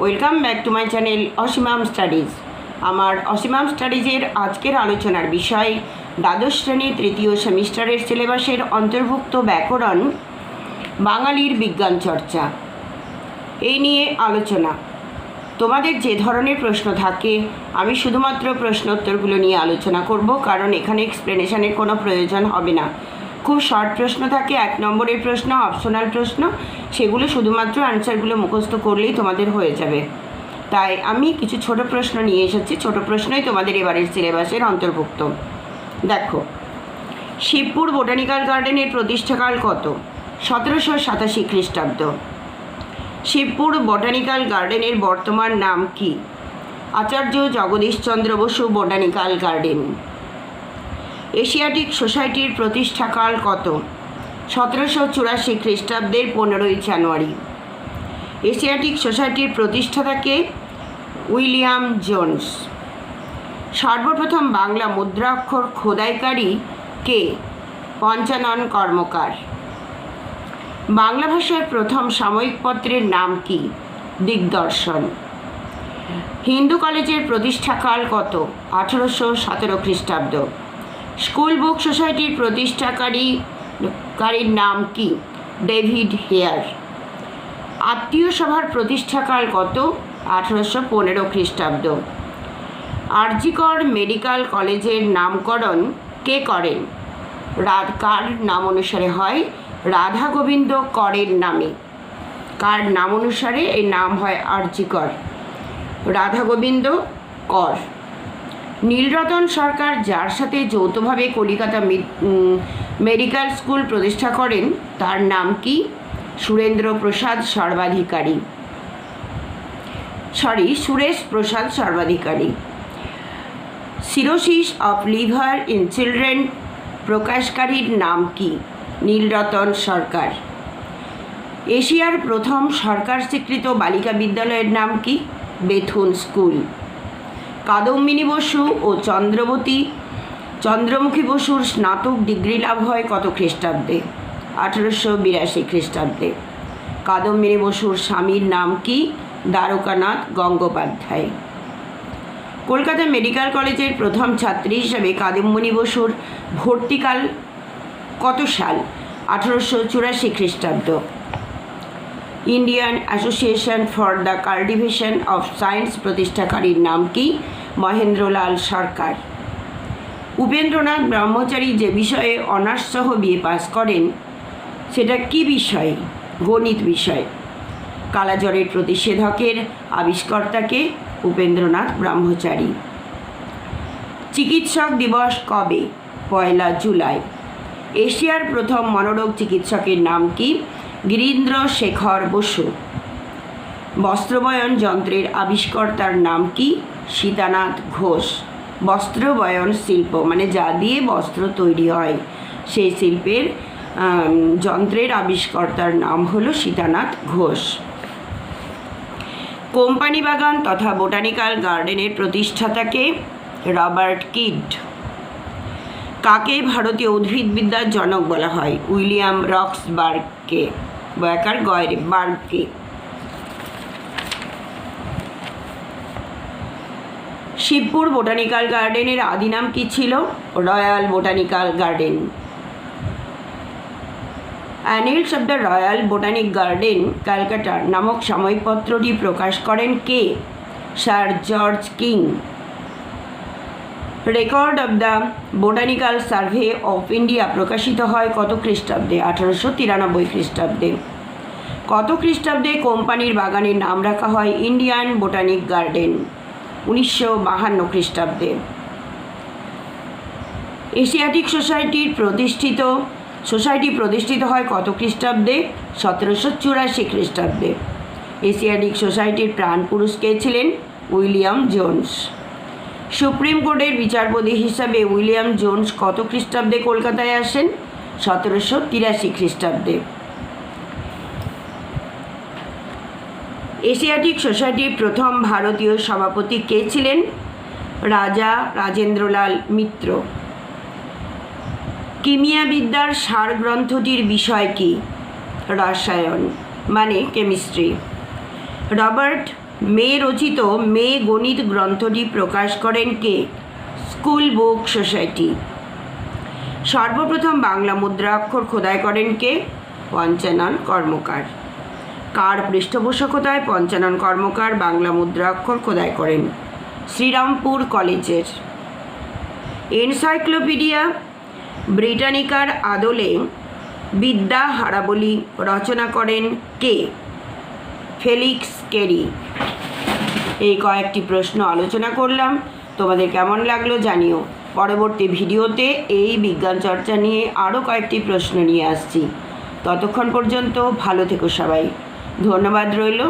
Welcome back to my channel Asimam studies. আমার অসীমাম স্টাডিজের আজকের আলোচনার বিষয়, দ্বাদশ শ্রেণির তৃতীয় সেমিস্টারের সিলেবাসের অন্তর্ভুক্ত ব্যাকরণ, বাঙালির বিজ্ঞান চর্চা। এই নিয়ে আলোচনা। তোমাদের যে ধরনের প্রশ্ন থাকে, আমি শুধুমাত্র প্রশ্নোত্তরগুলো নিয়ে আলোচনা করব, কারণ এখানে এক্সপ্লেনেশনের কোনো প্রয়োজন হবে না। খুব শর্ট প্রশ্ন থাকে, এক নম্বরের প্রশ্ন অপশনাল প্রশ্ন, সেগুলো শুধুমাত্র অ্যান্সারগুলো মুখস্থ করলেই তোমাদের হয়ে যাবে। তাই আমি কিছু ছোট প্রশ্ন নিয়ে এসেছি, ছোট প্রশ্নই তোমাদের এবারের সিলেবাসের অন্তর্ভুক্ত। দেখো, শিবপুর বোটানিক্যাল গার্ডেনের প্রতিষ্ঠাকাল কত? সতেরোশো সাতাশি খ্রিস্টাব্দ। শিবপুর বোটানিক্যাল গার্ডেনের বর্তমান নাম কি? Acharya Jagadishchandra Bose botanical garden Asiatic সোসাইটির প্রতিষ্ঠাকাল কত? সতেরোশো চুরাশি খ্রিস্টাব্দের পনেরোই জানুয়ারি। এশিয়াটিক সোসাইটির প্রতিষ্ঠাতাকে উইলিয়াম জোনস। সর্বপ্রথম বাংলা মুদ্রাক্ষর খোদাইকারী কে? পঞ্চানন কর্মকার। বাংলা ভাষার প্রথম সাময়িক পত্রের নাম কি? দিগদর্শন। হিন্দু কলেজের প্রতিষ্ঠাকাল কত? আঠেরোশো সতেরো খ্রিস্টাব্দ। স্কুল বুক সোসাইটির প্রতিষ্ঠাকারী কারীর নাম কি? David Hare. আত্মীয় সভার প্রতিষ্ঠাকাল কত? আঠেরোশো পনেরো খ্রিস্টাব্দ। আরজিকর মেডিকেল কলেজের নামকরণ কে করেন? রাত কার নাম অনুসারে হয়? রাধা গোবিন্দ করের নামে। কার নাম অনুসারে এই নাম হয় আরজিকর? রাধা গোবিন্দ কর। নীলরতন সরকার যার সাথে যৌথভাবে কলিকাতা মেডিকেল স্কুল প্রতিষ্ঠা করেন, তার নাম কি? Surendra Prasad Sarbadhikari. Sorry Suresh Prasad Sarbadhikari. Cirrhosis of liver in children প্রকাশকারীর নাম কি? নীলরতন সরকার। এশিয়ার প্রথম সরকার স্বীকৃত বালিকা বিদ্যালয়ের নাম কি? Bethune school. কাদম্বিনী বসু ও চন্দ্রবতী। চন্দ্রমুখী বসুর স্নাতক ডিগ্রি লাভ হয় কত খ্রিস্টাব্দে? আঠেরোশো বিরাশি খ্রিস্টাব্দে। কাদম্বিনী বসুর স্বামীর নাম কি? দ্বারকানাথ গঙ্গোপাধ্যায়। কলকাতা মেডিকেল কলেজের প্রথম ছাত্রী হিসাবে কাদম্বিনী বসুর ভর্তিকাল কত সাল? আঠেরোশো চুরাশি খ্রিস্টাব্দ। Indian Association for the Cultivation of Science প্রতিষ্ঠাকারীর নাম কি? মহেন্দ্রলাল সরকার। উপেন্দ্রনাথ ব্রহ্মচারী যে বিষয়ে অনার্স সহ বিএ পাস করেন, সেটা কি বিষয়? গণিত বিষয়। কালাজ্বরের প্রতিষেধকের আবিষ্কর্তাকে উপেন্দ্রনাথ ব্রহ্মচারী। চিকিৎসক দিবস কবে? পয়লা জুলাই। এশিয়ার প্রথম মনোরোগ চিকিৎসকের নাম কি? গিরীন্দ্র শেখর বসু। বস্ত্রবয়ন যন্ত্রের আবিষ্কর্তার নাম কি? সীতানাথ ঘোষ বস্ত্রবয়ন শিল্প মানে যা দিয়ে বস্ত্র তৈরি হয়। সেই শিল্পের যন্ত্রের আবিষ্কর্তার নাম হলো সীতানাথ ঘোষ। কোম্পানি বাগান তথা বোটানিক্যাল গার্ডেনের প্রতিষ্ঠাতাকে রবার্ট কিড। কাকে ভারতীয় উদ্ভিদবিদ্যার জনক বলা হয়? উইলিয়াম রক্সবার্গকে, বয়াকার গয়ের বার্গকে। শিবপুর বোটানিক্যাল গার্ডেনের আদি নাম কী ছিল? Royal botanical garden. Annals of the royal botanic garden Calcutta নামক সাময়িক পত্রটি প্রকাশ করেন কে? Sir George King. Record of the botanical survey of India প্রকাশিত হয় কত খ্রিস্টাব্দে? আঠারোশো তিরানব্বই খ্রিস্টাব্দে। কত খ্রিস্টাব্দে কোম্পানির বাগানের নাম রাখা হয়? Indian botanic garden. উনিশশো বাহান্ন খ্রিস্টাব্দে। এশিয়াটিক সোসাইটির প্রতিষ্ঠিত। সোসাইটি প্রতিষ্ঠিত হয় কত খ্রিস্টাব্দে? সতেরোশো চুরাশি খ্রিস্টাব্দে। এশিয়াটিক সোসাইটির প্রাণ পুরুষ কে ছিলেন? William Jones. সুপ্রিম কোর্টের বিচারপতি হিসাবে উইলিয়াম জোন্স কত খ্রিস্টাব্দে কলকাতায় আসেন? সতেরোশো তিরাশি খ্রিস্টাব্দে। এশিয়াটিক সোসাইটির প্রথম ভারতীয় সভাপতি কে ছিলেন? রাজা রাজেন্দ্রলাল মিত্র। কিমিয়াবিদ্যার সার গ্রন্থটির বিষয় কি? রসায়ন মানে কেমিস্ট্রি। রবার্ট মে রচিত মে গণিত গ্রন্থটি প্রকাশ করেন কে? School book society. সর্বপ্রথম বাংলা মুদ্রাক্ষর খোদাই করেন কে? পঞ্চানন কর্মকার। কার পৃষ্ঠপোষকতায় পঞ্চানন কর্মকার বাংলা মুদ্রাক্ষর খোদাই করেন? শ্রীরামপুর কলেজের। এনসাইক্লোপিডিয়া, ব্রিটানিকার আদলে বিদ্যা হারাবলি রচনা করেন কে? Felix Kerry. এই কয়েকটি প্রশ্ন আলোচনা করলাম। তোমাদের কেমন লাগল জানিও। পরবর্তী ভিডিওতে এই বিজ্ঞান চর্চা নিয়ে আরও কয়েকটি প্রশ্ন নিয়ে আসছি। ততক্ষণ পর্যন্ত ভালো থেকো সবাই। ধন্যবাদ রইল।